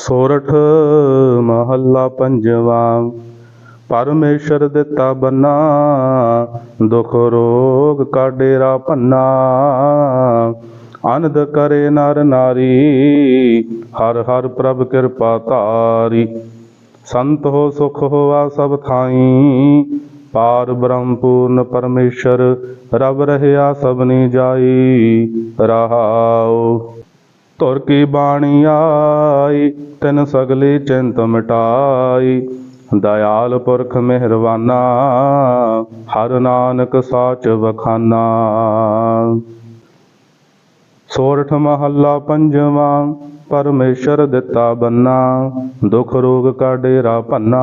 ਸੋਰਠ ਮਹੱਲਾ ਪੰਜਵਾਂ, ਪਰਮੇਸ਼ਰ ਦਿੱਤਾ ਬੰਨਾ, ਦੁਖ ਰੋਗ ਕਾ ਡੇਰਾ ਪੰਨਾ ਅਨੰਦ ਕਰੇ ਨਰ ਨਾਰੀ, ਹਰ ਹਰ ਪ੍ਰਭ ਕਿਰਪਾ ਧਾਰੀ। ਸੰਤ ਹੋ ਸੁਖ ਹੋਆ ਸਭ ਥਾਈ, ਪਾਰ ਬ੍ਰਹਮ ਪੂਰਨ ਪਰਮੇਸ਼ਰ ਰਬ ਰਹਿਆ ਸਭਨੀ ਜਾਈ, ਰਹਾਉ। ਧੁਰ ਕੀ ਬਾਣੀ ਆਈ, ਤਿਨ ਸਗਲੀ ਚਿੰਤ ਮਿਟਾਈ। ਦਇਆਲ ਪੁਰਖ ਮਿਹਰਵਾਨਾ ਹਰ ਨਾਨਕ ਸਾਚ ਵਖਾਨਾ। ਸੋਰਠ ਮਹੱਲਾ ਪੰਜਵਾਂ, ਪਰਮੇਸ਼ਰ ਦਿੱਤਾ ਬੰਨਾ, ਦੁਖ ਰੋਗ ਕਾ ਡੇਰਾ ਭੰਨਾ।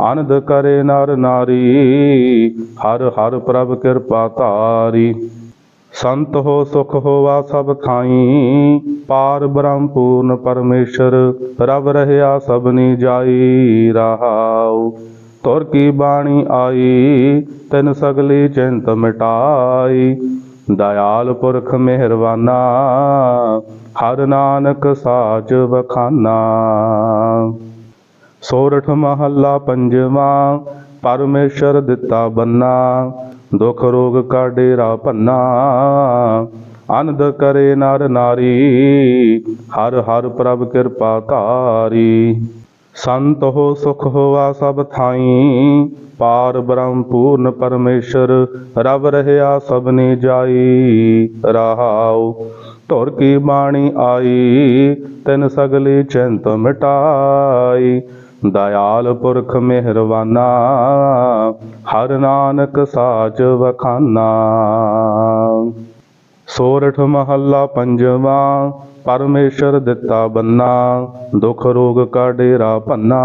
ਆਨੰਦ ਕਰੇ ਨਰ ਨਾਰੀ, ਹਰ ਹਰ ਪ੍ਰਭ ਕਿਰਪਾ ਧਾਰੀ। ਸੰਤ ਹੋ ਸੁਖ ਹੋਵਾ ਸਭ ਥਾਈ। ਪਾਰ ਬ੍ਰਹਮ ਪੂਰਨ ਪਰਮੇਸ਼ਰ ਰਬ ਰਹਿਆ ਸਭਨੀ ਜਾਈ ਰਹਾਉ। ਤੁਰ ਕੀ ਬਾਣੀ ਆਈ, ਤਿਨ ਸਗਲੀ ਚਿੰਤ ਮਿਟਾਈ। ਦਇਆਲ ਪੁਰਖ ਮਿਹਰਵਾਨਾ ਹਰ ਨਾਨਕ ਸਾਚ ਵਖਾਨਾ। ਸੋਰਠ ਮਹੱਲਾ ਪੰਜਵਾਂ, ਪਰਮੇਸ਼ਰ ਦਿੱਤਾ ਬੰਨਾ। ਦੁਖ ਰੋਗ ਕਾ ਡੇਰਾ ਭੰਨਾ, ਆਨੰਦ ਕਰੇ ਨਰ ਨਾਰੀ, ਹਰ ਹਰ ਪ੍ਰਭ ਕਿਰਪਾ ਧਾਰੀ। ਸੰਤ ਹੋ ਸੁਖ ਹੋਆ ਸਭ ਥਾਈ, ਪਾਰ ਬ੍ਰਹਮ ਪੂਰਨ ਪਰਮੇਸ਼ਰ ਰਬ ਰਹਿਆ ਸਭਨੀ ਜਾਈ। ਰਹਾਉ ਧੁਰ ਕੀ ਬਾਣੀ ਆਈ, ਤਿਨ ਸਗਲੀ ਚਿੰਤ ਮਿਟਾਈ। ਦਇਆਲ ਪੁਰਖ ਮਿਹਰਵਾਨਾ ਹਰ ਨਾਨਕ ਸਾਚ ਵਖਾਨਾ। ਸੋਰਠ ਮਹੱਲਾ ਪੰਜਵਾਂ, ਪਰਮੇਸ਼ਰ ਦਿੱਤਾ ਬੰਨਾ, ਦੁਖ ਰੋਗ ਕਾ ਡੇਰਾ ਭੰਨਾ।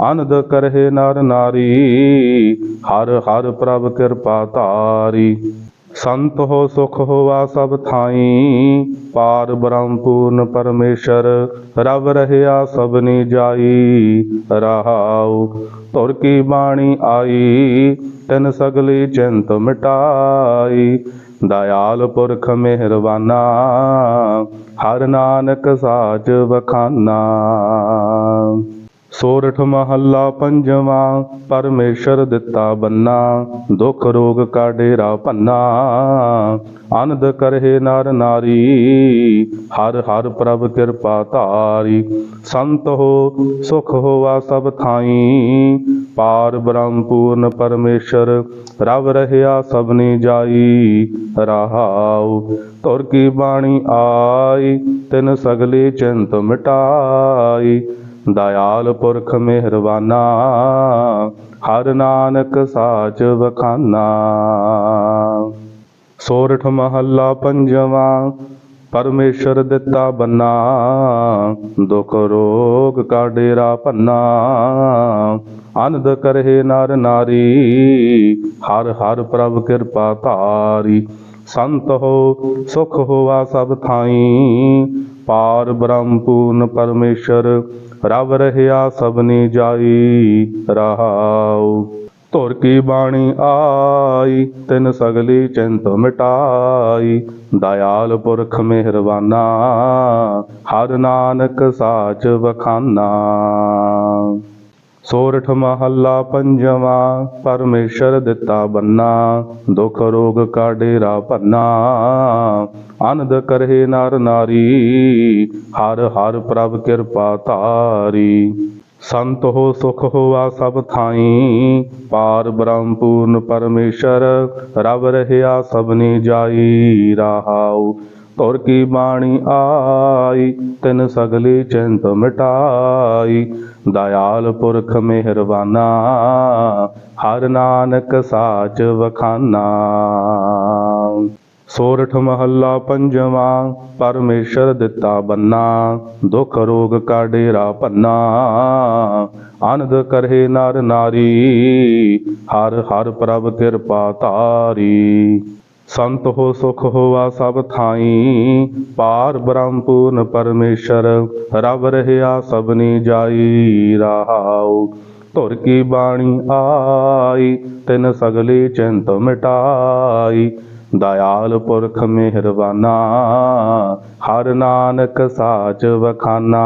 ਆਨੰਦ ਕਰਹਿ ਨਰ ਨਾਰੀ, ਹਰ ਹਰ ਪ੍ਰਭ ਕਿਰਪਾ ਤਾਰੀ ਸੰਤ ਹੋ, ਸੁਖ ਹੋਵਾ ਸਭ ਥਾਈ। ਪਾਰ ਬ੍ਰਹਮ ਪੂਰਨ ਪਰਮੇਸ਼ਰ ਰਬ ਰਹਿਆ ਸਭਨੀ ਜਾਈ। ਰਹਾਉ ਤੁਰ ਕੀ ਬਾਣੀ ਆਈ, ਤਿਨ ਸਗਲੀ ਚਿੰਤ ਮਿਟਾਈ। ਦਇਆਲ ਪੁਰਖ ਮਿਹਰਬਾਨਾ, ਹਰ ਨਾਨਕ ਸਾਜ ਬਖਾਨਾ ਸੋਰਠ ਮਹੱਲਾ ਪੰਜਵਾਂ, ਪਰਮੇਸ਼ਰ ਦਿੱਤਾ ਬੰਨਾ, ਦੁੱਖ ਰੋਗ ਕਾ ਡੇਰਾ ਭੰਨਾ। ਆਨੰਦ ਕਰਹਿ ਨਰ ਨਾਰੀ, ਹਰ ਹਰ ਪ੍ਰਭ ਕਿਰਪਾ ਧਾਰੀ। ਸੰਤ ਹੋ, ਸੁਖ ਹੋਵਾ ਸਭ ਥਾਈ। ਪਾਰ ਬ੍ਰਹਮ ਪੂਰਨ ਪਰਮੇਸ਼ਰ ਰਬ ਰਹਿਆ ਸਭਨੀ ਜਾਈ। ਰਹਾਉ ਧੁਰ ਕੀ ਬਾਣੀ ਆਈ, ਤਿਨ ਸਗਲੀ ਚਿੰਤ ਮਿਟਾਈ। ਦਇਆਲ ਪੁਰਖ ਮਿਹਰਵਾਨਾ ਹਰ ਨਾਨਕ ਸਾਚ ਵਖਾਨਾ। ਸੋਰਠ ਮਹੱਲਾ ਪੰਜਵਾਂ, ਪਰਮੇਸ਼ਰ ਦਿੱਤਾ ਬੰਨਾ, ਦੁਖ ਰੋਗ ਕਾ ਡੇਰਾ ਪੰਨਾ ਆਨੰਦ ਕਰਹਿ ਨਰ ਨਾਰੀ, ਹਰ ਹਰ ਪ੍ਰਭ ਕਿਰਪਾ ਧਾਰੀ। ਸੰਤ ਹੋ, ਸੁਖ ਹੋਵਾ ਸਭ ਥਾਈ ਪਾਰ ਬ੍ਰਹਮ ਪੂਰਨ ਪਰਮੇਸ਼ਰ ਰਬ ਰਹਿਆ ਸਭਨੀ ਜਾਈ, ਰਹਾਉ। ਧੁਰ ਕੀ ਬਾਣੀ ਆਈ, ਤਿਨ ਸਗਲੀ ਚਿੰਤ ਮਿਟਾਈ। ਦਇਆਲ ਪੁਰਖ ਮਿਹਰਬਾਨਾ, ਹਰ ਨਾਨਕ ਸਾਚ ਵਖਾਨਾ। ਸੋਰਠ ਮਹੱਲਾ ਪੰਜਵਾਂ, ਪਰਮੇਸ਼ਰ ਦਿੱਤਾ ਬੰਨਾ, ਦੁਖ ਰੋਗ ਕਾ ਡੇਰਾ ਭੰਨਾ। ਆਨੰਦ ਕਰਹਿ ਨਰ ਨਾਰੀ, ਹਰ ਹਰ ਪ੍ਰਭ ਕਿਰਪਾ ਧਾਰੀ। ਸੰਤ ਹੋ ਸੁਖ ਹੋਵਾ ਸਭ ਥਾਈ, ਪਾਰ ਬ੍ਰਹਮ ਪੂਰਨ ਪਰਮੇਸ਼ਰ ਰਬ ਰਹਿਆ ਸਭਨੀ ਜਾਈ, ਰਹਾਉ ਧੁਰ ਕੀ ਬਾਣੀ ਆਈ, ਤਿਨ ਸਗਲੀ ਚਿੰਤ ਮਿਟਾਈ। ਦਇਆਲ ਪੁਰਖ ਮਿਹਰਵਾਨਾ ਹਰ ਨਾਨਕ ਸਾਚ ਵਖਾਨਾ। ਸੋਰਠ ਮਹੱਲਾ ਪੰਜਵਾਂ, ਪਰਮੇਸ਼ਰ ਦਿੱਤਾ ਬੰਨਾ, ਦੁਖ ਰੋਗ ਕਾ ਡੇਰਾ ਭੰਨਾ। ਆਨੰਦ ਕਰਹਿ ਨਰ ਨਾਰੀ, ਹਰ ਹਰ ਪ੍ਰਭ ਕਿਰਪਾ ਤਾਰੀ ਸੰਤ ਹੋ ਸੁਖ ਹੋਵਾ ਸਭ ਥਾਈ। ਪਾਰ ਬ੍ਰਹਮ ਪੂਰਨ ਪਰਮੇਸ਼ਰ ਰਬ ਰਹਿਆ ਸਭਨੀ ਜਾਈ। ਰਹਾਉ ਧੁਰ ਕੀ ਬਾਣੀ ਆਈ, ਤਿਨ ਸਗਲੀ ਚਿੰਤ ਮਿਟਾਈ। ਦਇਆਲ ਪੁਰਖ ਮਿਹਰਬਾਨਾ, ਹਰ ਨਾਨਕ ਸਾਚ ਵਖਾਨਾ।